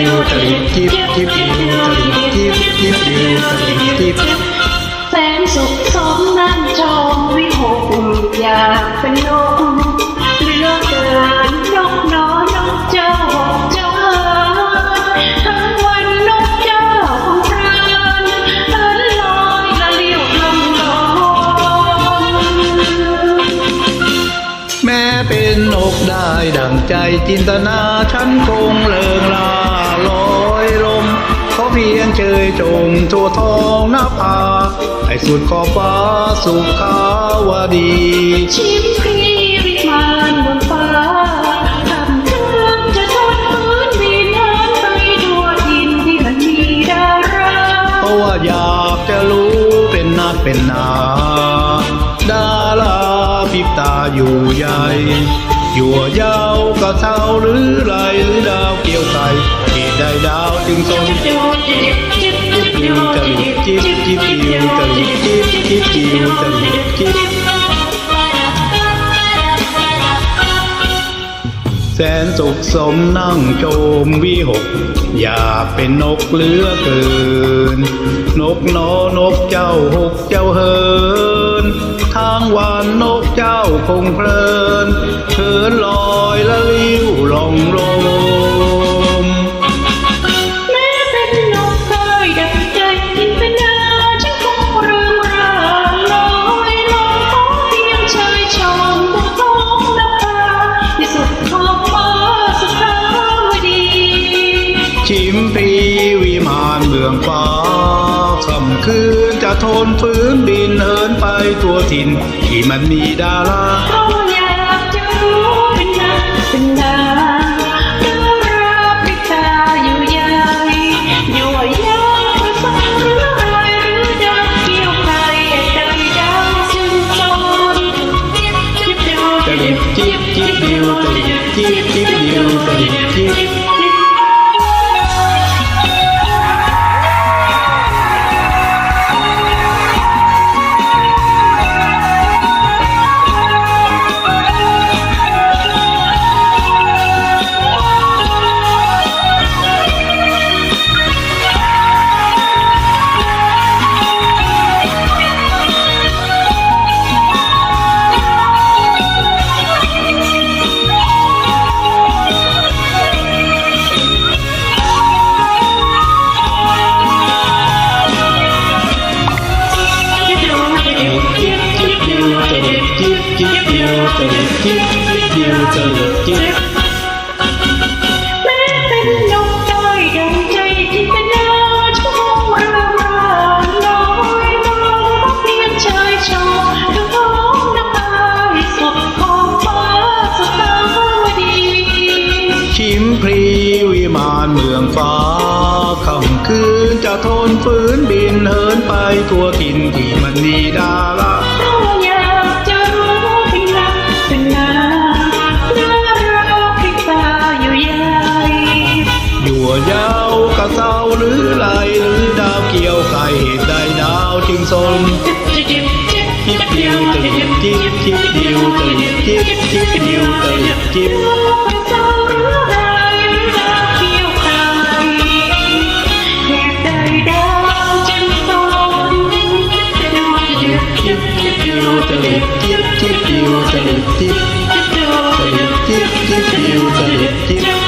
ดิวตะลิบจิบจิบดิวตะลิบจิบจิบดิวตะลิบจิบแสนสุขสมนั่งชมวิหกอยากเป็นนกเหลือเกินนกน้อยนกเจ้าเจ้าเอทั้งวันนกเจ้าของพรานเอินลอยละเลี้ยวลมลมแม้เป็นนกได้ดังใจจินตนาฉันคงเลิงลา ลอยลมขอเพียงเชยจงทั่วท้องนภาให้สุดขอบฟ้าสุขาวดีชิมพรีวิมานบนฟ้าทำเครื่องจะทนพื้นบินหานไปทั่วดินที่มันมีดาราเพราะว่าอยากจะรู้เป็นนักเป็นหนาดาราพริบตาอยู่ใหญ่ อยู่ยาวก็เท่าหรือไรหรือดาวเกี่ยวไก่เหตุใดดาวจึงสนจิบจิบจิบจิบจิบตะลิบจิบจิบดิวตะลิบจิบจิบดิวตะลิบจิบแสนสุขสมนั่งโจมวิหก อยากเป็นนกเลือเกิน นกนอนกเจ้าหกเจ้าเฮินทางวานนก คงเพลินเขินลอยละลิ้วลองลมแม้เป็นนกเคยดังใจจินตนาฉันคงเรื่องราวลอยลองขอเพียงเชยชมบนท้องนภาที่สุดขอบฟ้าสุขาวดี ชิมพรีวิมานเมืองฟ้าำคืนจะทนฝืนบินเหินไปทั่วถิ่นที่มันมีดาราเพราอยากจะรู้เป็นนาเป็นนาดาราปิตาอยู่ใหญ่อยู่ยาว ดิวจิบจิบจิบดิวจิบจิบแม้เป็นนกได้ดังใจจินตนดาวชั่วเรื่องราวลอยลองเพียงเชยชมดูท้องน้ำตาสุดขอบฟ้าสุดตาวดีชิมพรีวิมานเมืองฟ้าค่ำคืนจะทนฝืนบินเหินไปทั่วถิ่นที่มันมีดารา บัวยาวกะเศร้าหรือลายหรือดาวเกี่ยวไข่เหตุใดดาวจึงทรงจิบดิวตึงจิบจิบดิวตึงจิบจิบดิวตึงจิบจิบจิบดิวตึงจิบจิบดิวตึงจิบจิบดิวตึงจิบ